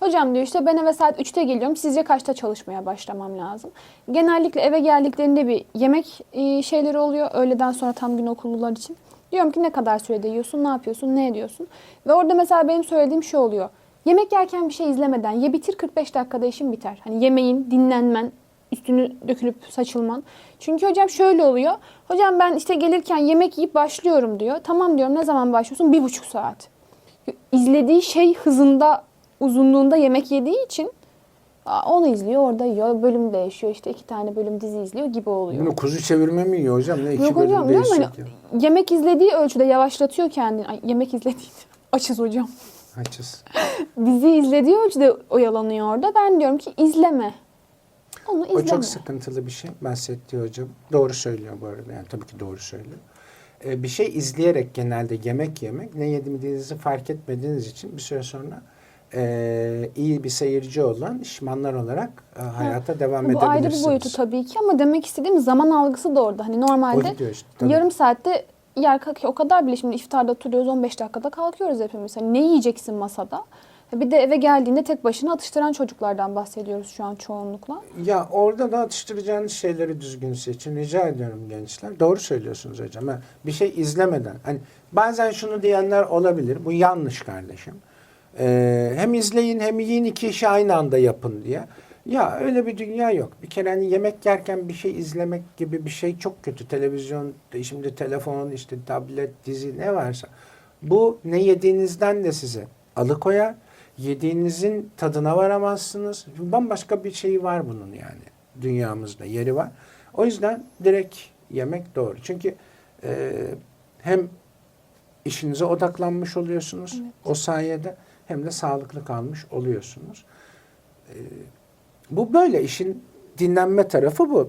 Hocam diyor işte ben eve saat 3'te geliyorum. Sizce kaçta çalışmaya başlamam lazım? Genellikle eve geldiklerinde bir yemek e, şeyleri oluyor. Öğleden sonra tam gün okullular için. Diyorum ki ne kadar sürede yiyorsun, ne yapıyorsun, ne ediyorsun? Ve orada mesela benim söylediğim şey oluyor. Yemek yerken bir şey izlemeden ye bitir 45 dakikada işin biter. Hani yemeğin, dinlenmen, üstünü dökülüp saçılman. Çünkü hocam şöyle oluyor. Hocam ben işte gelirken yemek yiyip başlıyorum diyor. Tamam diyorum ne zaman başlıyorsun? Bir buçuk saat. İzlediği şey hızında, uzunluğunda yemek yediği için onu izliyor, orada yiyor, bölüm değişiyor. işte iki tane bölüm dizi izliyor gibi oluyor. Bunu kuzu çevirme mi yiyor hocam? Ne iki Yok bölüm hocam diyorum hani yemek izlediği ölçüde yavaşlatıyor kendini. Ay, yemek izlediği açız hocam. Açız. Dizi izlediği ölçüde oyalanıyor orada. Ben diyorum ki izleme. Onu izleme. O çok sıkıntılı bir şey. Bahsettiği hocam. Doğru söylüyor bu arada. Yani tabii ki doğru söylüyor. Ee, bir şey izleyerek genelde yemek yemek ne yediğinizi fark etmediğiniz için bir süre sonra e, iyi bir seyirci olan şişmanlar olarak e, hayata devam Bu edebilirsiniz. ayrı bir boyutu tabii ki ama demek istediğim zaman algısı da orada. Hani normalde işte. tabii. yarım saatte yer kalkıyor. O kadar bile şimdi iftarda oturuyoruz 15 dakikada kalkıyoruz hepimiz. Hani ne yiyeceksin masada? Bir de eve geldiğinde tek başına atıştıran çocuklardan bahsediyoruz şu an çoğunlukla. Ya orada da atıştıracağınız şeyleri düzgün seçin. Rica ediyorum gençler. Doğru söylüyorsunuz hocam. Bir şey izlemeden. Hani bazen şunu diyenler olabilir. Bu yanlış kardeşim. Ee, hem izleyin hem yiyin iki işi aynı anda yapın diye. Ya öyle bir dünya yok. Bir kere hani yemek yerken bir şey izlemek gibi bir şey çok kötü. Televizyon, şimdi telefon, işte tablet, dizi ne varsa. Bu ne yediğinizden de size alıkoyar. Yediğinizin tadına varamazsınız. Bambaşka bir şeyi var bunun yani. Dünyamızda yeri var. O yüzden direkt yemek doğru. Çünkü e, hem işinize odaklanmış oluyorsunuz Evet. o sayede hem de sağlıklı kalmış oluyorsunuz. E, bu böyle işin dinlenme tarafı bu.